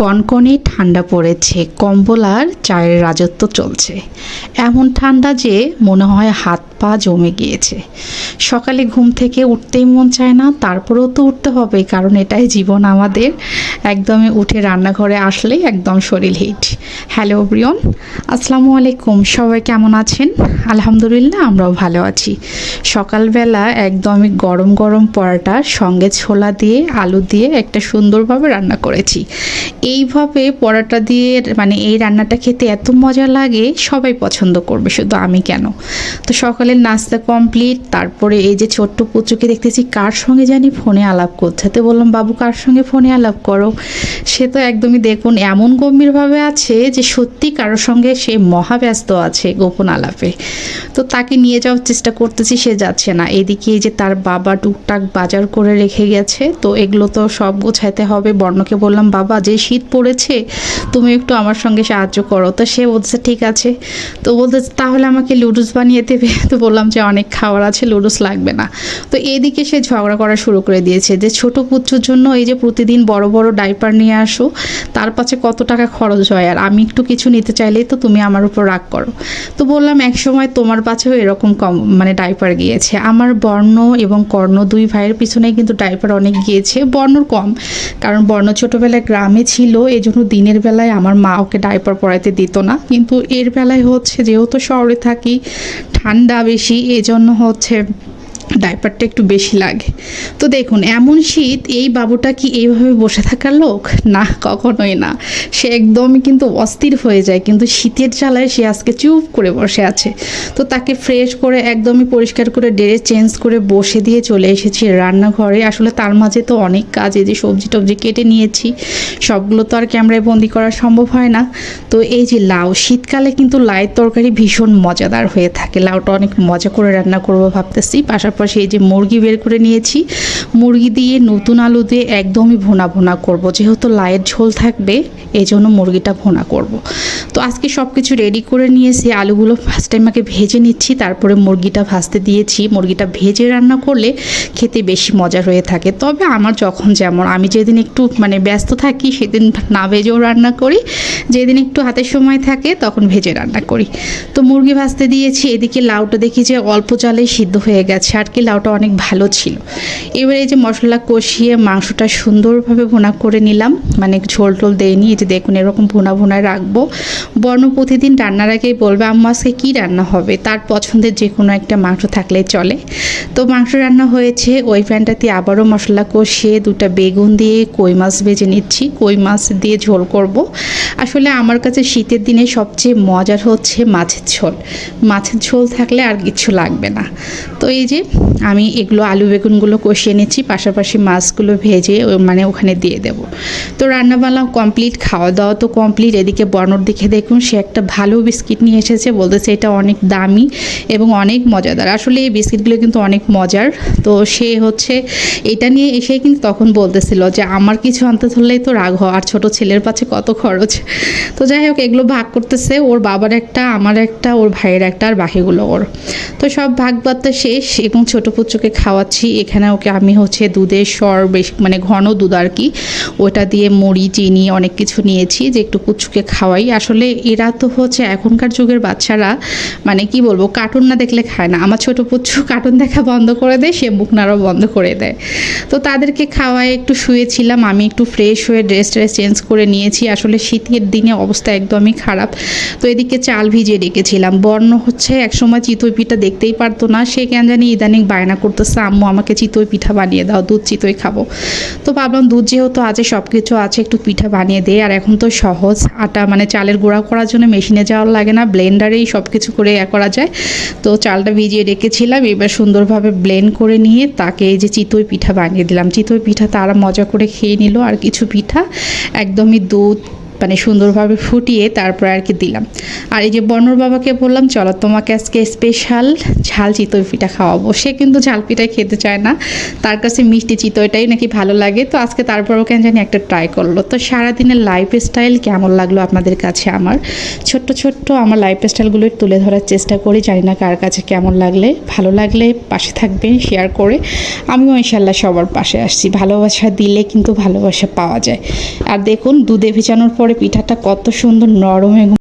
কনকনে ঠান্ডা পড়েছে কম্বল আর চায়ের রাজত্ব চলছে। এমন ঠান্ডা যে মনে হয় হাত পা জমে গিয়েছে। সকালে ঘুম থেকে উঠতেই মন চায় না, তারপরেও তো উঠতে হবে, কারণ এটাই জীবন আমাদের। একদমই উঠে রান্নাঘরে আসলেই একদম শরীর হিট। হ্যালো ব্রিয়ন আসসালামু আলাইকুম, সবাই কেমন আছেন? আলহামদুলিল্লাহ, আমরাও ভালো আছি। সকালবেলা একদমই গরম গরম পরোটা, সঙ্গে ছোলা দিয়ে, আলু দিয়ে একটা সুন্দরভাবে রান্না করেছি। এইভাবে পরোটা দিয়ে মানে এই রান্নাটা খেতে এত মজা লাগে, সবাই পছন্দ করবে, শুধু আমি কেন? তো সকালের নাস্তা কমপ্লিট তারপরে এই যে ছোট্ট পুচুকে দেখতেছি, কার সঙ্গে জানি ফোনে আলাপ করছে। তো বললাম, বাবু, কার সঙ্গে ফোনে আলাপ করো? সে তো একদমই দেখুন এমন গম্ভীরভাবে আছে যে সত্যি কারোর সঙ্গে সে মহাব্যস্ত আছে গোপন আলাপে। তো তাকে নিয়ে যাওয়ার চেষ্টা করতেছি, সে যাচ্ছে না। এদিকে এই যে তার বাবা টুকটাক বাজার করে রেখে গেছে। তো এগুলো তো সব গোছাইতে হবে। বর্ণকে বললাম, বাবা, যে শীত পড়েছে, তুমি একটু আমার সঙ্গে সাহায্য করো। তো সে বলছে ঠিক আছে। তো বলতে তাহলে আমাকে লুডুস বানিয়ে দেবে। তো বললাম যে অনেক খাওয়ার আছে লুডুস লাগবে না। তো এদিকে সে ঝগড়া করা শুরু করে দিয়েছে যে ছোট পুত্রর জন্য এই যে প্রতিদিন বড় বড় ডাইপার নিয়ে আসো, তার পাশে কত টাকা খরচ হয়, আর আমি একটু কিছু নিতে চাইলেই তো তুমি আমার উপর রাগ করো। তো বললাম এক সময় তোমার পাশেও এরকম কম মানে ডাইপার গিয়েছে। আমার বর্ণ এবং কর্ণ দুই ভাইয়ের পিছনে কিন্তু ডাইপার অনেক গিয়েছে, বর্ণর কম। কারণ বর্ণ ছোটোবেলায় গ্রামে ছিল এই জন্য দিনের বেলায় আমার মা ওকে ডাইপার পরাইতে দিত না। কিন্তু এর বেলায় হচ্ছে, যেহেতু শহরে থাকি ঠান্ডা বেশি এজন্য জন্য হচ্ছে ডাইপারটা একটু বেশি লাগে। তো দেখুন, এমন শীত এই বাবুটা কি এইভাবে বসে থাকার লোক? না, কখনোই না। সে একদমই কিন্তু অস্থির হয়ে যায়, কিন্তু শীতের জ্বালায় সে আজকে চুপ করে বসে আছে। তো তাকে ফ্রেশ করে একদমই পরিষ্কার করে ড্রেস চেঞ্জ করে বসে দিয়ে চলে এসেছি রান্নাঘরে। আসলে তার মাঝে তো অনেক কাজ, এই যে সবজি টবজি কেটে নিয়েছি। সবগুলো তো আর ক্যামেরায় বন্দি করা সম্ভব হয় না। তো এই যে লাউ, শীতকালে কিন্তু লাউয়ের তরকারি ভীষণ মজাদার হয়ে থাকে। লাউটা অনেক মজা করে রান্না করব ভাবতেছি। পাশাপাশি এই যে মুরগি বের করে নিয়েছি, মুরগি দিয়ে নতুন আলু দিয়ে একদমই ভোনা ভোনা করব। যেহেতু লায়ের ঝোল থাকবে এই জন্য মুরগিটা ভোনা করব। তো আজকে সব কিছু রেডি করে নিয়েছি, আলুগুলো ফার্স্ট টাইম আগে ভেজে নিচ্ছি, তারপরে মুরগিটা ভাজতে দিয়েছি। মুরগিটা ভেজে রান্না করলে খেতে বেশি মজা হয়ে থাকে। তবে আমার যখন যেমন, আমি যেদিন একটু মানে ব্যস্ত থাকি, সেদিন না ভেজেও রান্না করি যেদিন একটু হাতের সময় থাকে তখন ভেজে রান্না করি। তো মুরগি ভাজতে দিয়েছি, এদিকে লাউটা দেখি যে অল্প জালে সিদ্ধ হয়ে গেছে, আর কি লাউটা অনেক ভালো ছিল। এবারে এই যে মশলা কষিয়ে মাংসটা সুন্দরভাবে ভুনা করে নিলাম মানে ঝোল টোল দেয়নি এই যে দেখুন এরকম ভুনা ভুনায় রাখব। বর্ণ প্রতিদিন রান্নার আগেই বলবে, আম্মা, আজকে কী রান্না হবে? তার পছন্দের যে কোনো একটা মাংস থাকলে চলে। তো মাংস রান্না হয়েছে, ওই প্যানটাতে আবারও মশলা কষিয়ে দুটা বেগুন দিয়ে কই মাছ ভেজে নিচ্ছি। কই মাছ দিয়ে ঝোল করব। আসলে আমার কাছে শীতের দিনে সবচেয়ে মজার হচ্ছে মাছের ঝোল। মাছের ঝোল থাকলে আর কিছু লাগবে না। তো এই যে আমি এগুলো আলু বেগুনগুলো কষিয়ে নিচ্ছি, পাশাপাশি মাছগুলো ভেজে মানে ওখানে দিয়ে দেব। তো রান্নাবান্না কমপ্লিট খাওয়া দাওয়া তো কমপ্লিট। এদিকে বর্ণর দিকে দেখুন, সে একটা ভালো বিস্কিট নিয়ে এসেছে, বলতেছে এটা অনেক দামি এবং অনেক মজাদার। আসলে এই বিস্কিটগুলো কিন্তু অনেক মজার। তো সে হচ্ছে এটা নিয়ে এসে কিন্তু তখন বলতেছিল যে, আমার কিছু আনতে ধরলেই তো রাগ হয়, আর ছোট ছেলের পাশে কত খরচ? তো যাই হোক, এগুলো ভাগ করতেছে। ওর বাবার একটা, আমার একটা, ওর ভাইয়ের একটা, আর বাকিগুলো ওর। তো সব ভাগ বার্তা শেষ এবং ছোট পুত্রকে খাওয়াচ্ছি। এখানে ওকে আমি হচ্ছে দুধের সর বেশ মানে ঘন দুধ আর কি, ওটা দিয়ে মুড়ি, চিনি অনেক কিছু নিয়েছি যে একটু পুচুকে খাওয়াই। আসলে এরা তো হচ্ছে এখনকার যুগের বাচ্চারা মানে কি বলব কার্টুন না দেখলে খায় না। আমার ছোট পুচ্ছু কার্টুন দেখা বন্ধ করে দেয়, সে মুখ নাড়াও বন্ধ করে দেয়। তো তাদেরকে খাওয়ায়, একটু শুয়েছিলাম, আমি একটু ফ্রেশ হয়ে ড্রেস ট্রেস চেঞ্জ করে নিয়েছি। আসলে শীতের দিনে অবস্থা একদমই খারাপ। তো এদিকে চাল ভিজিয়ে রেখেছিলাম। বর্ণ হচ্ছে একসময় চিতই পিঠা দেখতেই পারতো না। সে কেন জানি ইদানিং বায়না করতেছে, আম্মু, আমাকে চিতই পিঠা বানিয়ে দাও, দুধ চিতই খাব। তো ভাবলাম, দুধ যেহেতু আছে সব কিছু আছে, একটু পিঠা বানিয়ে দে আর এখন তো সহজ। আটা মানে চালের গুঁড়া করার জন্য মেশিনে যাওয়ার লাগে না। ব্লেন্ডারেই সব কিছু করে ইয়া করা যায়। তো চালটা ভিজিয়ে রেখেছিলাম। এবার সুন্দরভাবে ব্লেন্ড করে নিয়ে তাকে এই যে চিতই পিঠা বানিয়ে দিলাম। চিতই পিঠা তারা মজা করে খেয়ে নিল। আর কিছু পিঠা, একদমই দুধ মানে সুন্দরভাবে ফুটিয়ে তারপর আর কি দিলাম। আর এই যে বর্ণর বাবাকে বললাম, চলো তোমাকে আজকে স্পেশাল ঝাল চিতই পিঠা খাওয়াবো। সে কিন্তু ঝাল পিঠা খেতে চায় না। তার কাছে মিষ্টি চিতইটাই নাকি ভালো লাগে। তো আজকে তারপরও কেন জানি একটা ট্রাই করল। তো সারাদিনের লাইফ স্টাইল কেমন লাগল আপনাদের কাছে আমার? ছোট্ট ছোট্ট আমার লাইফ স্টাইলগুলো তুলে ধরার চেষ্টা করি। জানি না কার কাছে কেমন লাগলে। ভালো লাগলে পাশে থাকবেন শেয়ার করে। আমিও ইনশাল্লাহ সবার পাশে আসছি। ভালোবাসা দিলে কিন্তু ভালোবাসা পাওয়া যায়। আর দেখুন, দুধে ভেজানোর পরে পিঠাটা কত সুন্দর নরম এবং